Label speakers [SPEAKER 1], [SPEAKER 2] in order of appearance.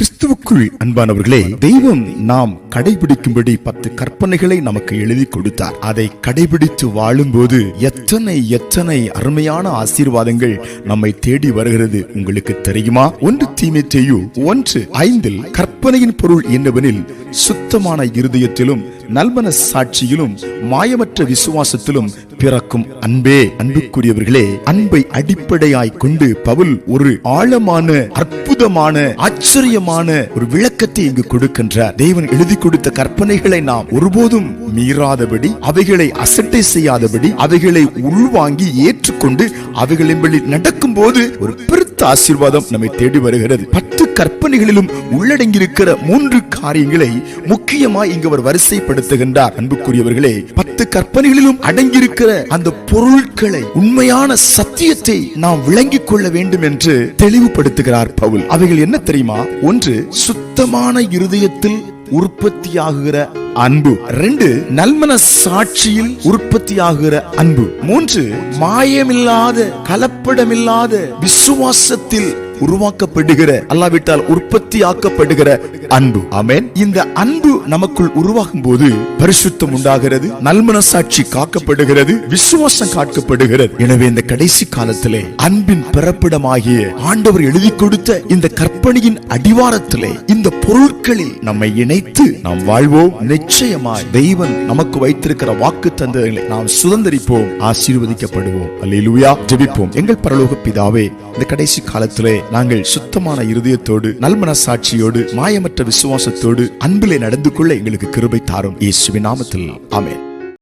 [SPEAKER 1] கிறிஸ்துவுக்குள் அன்பானவர்களே தெய்வம் நாம் கடைபிடிக்கும்படி பத்து கற்பனைகளை நமக்கு எழுதி கொடுத்தார். அதை கடைபிடித்து வாழும்போது எத்தனை எத்தனை அருமையான ஆசீர்வாதங்கள் நம்மை தேடி வருகிறது உங்களுக்கு தெரியுமா? ஒன்று தீமை செய்யு ஒன்று ஐந்தில் கற்பனையின் பொருள் என்னவெனில் சுத்தமான இருதயத்திலும் நல்மன சாட்சியிலும் மாயமற்ற விசுவாசத்திலும் பிறக்கும் அன்பே. அன்புக்குரியவர்களே அன்பை அடிப்படையாய் கொண்டு பவுல் ஒரு ஆழமான அற்புதமான ஆச்சரியமான ஒரு விளக்கத்தை இங்கு கொடுக்கின்றார். தேவன் எழுதி கொடுத்த கற்பனைகளை நாம் ஒருபோதும் மீறாதபடி அவைகளை அசட்டை செய்யாதபடி அவைகளை உள்வாங்கி ஏற்றுக்கொண்டு அவைகளின் வழி நடக்கும் போது ஒரு பெரு பெருத்த ஆசீர்வாதம் நம்மை தேடி வருகிறது. பத்து கற்பனைகளிலும் உள்ளடங்கியிருக்கிற மூன்று காரியங்களை முக்கியமாய் இங்கு அவர் வரிசைப்படுத்துகின்றார். அன்புக்குரியவர்களே பத்து கற்பனைகளிலும் அடங்கியிருக்கிற அந்த பொருட்களை உண்மையான சத்தியத்தை நாம் விளங்கிக் கொள்ள வேண்டும் என்று தெளிவுபடுத்துகிறார் பவுல். அவைகள் என்ன தெரியுமா? ஒன்று சுத்தமான இருதயத்தில் உற்பத்தியாகுகிற அன்பு. ரெண்டு நல்மன சாட்சியில் உற்பத்தியாகுகிற அன்பு. மூன்று மாயமில்லாத கலப்படமில்லாத விசுவாசத்தில் உருவாக்கப்படுகிற அல்லாவிட்டால் உற்பத்தி ஆக்கப்படுகிற அன்பு. ஆமென். இந்த அன்பு நமக்குள் உருவாகும் போது பரிசுத்தம் உண்டாகிறது நல்மன சாட்சி காக்கப்படுகிறது விசுவாசம் காக்கப்படுகிறது. எனவே இந்த கடைசி காலத்திலே அன்பின் பிறப்பிடமாகிய ஆண்டவர் எழுதி கொடுத்த இந்த கற்பனையின் அடிவாரத்திலே இந்த பொருட்களில் நம்மை இணைத்து நாம் வாழ்வோம். நிச்சயமாய் தெய்வன் நமக்கு வைத்திருக்கிற வாக்கு தந்தங்களை நாம் சுதந்திரிப்போம். ஆசீர்வதிக்கப்படுவோம். அல்லேலூயா. ஜெபிப்போம். எங்கள் பரலோக பிதாவே இந்த கடைசி காலத்திலே நாங்கள் சுத்தமான இருதயத்தோடு நல்மன சாட்சியோடு மாயமற்ற விசுவாசத்தோடு அன்பிலே நடந்து கொள்ள எங்களுக்கு கிருபை தாரும். இயேசுவின் நாமத்தில். ஆமேன்.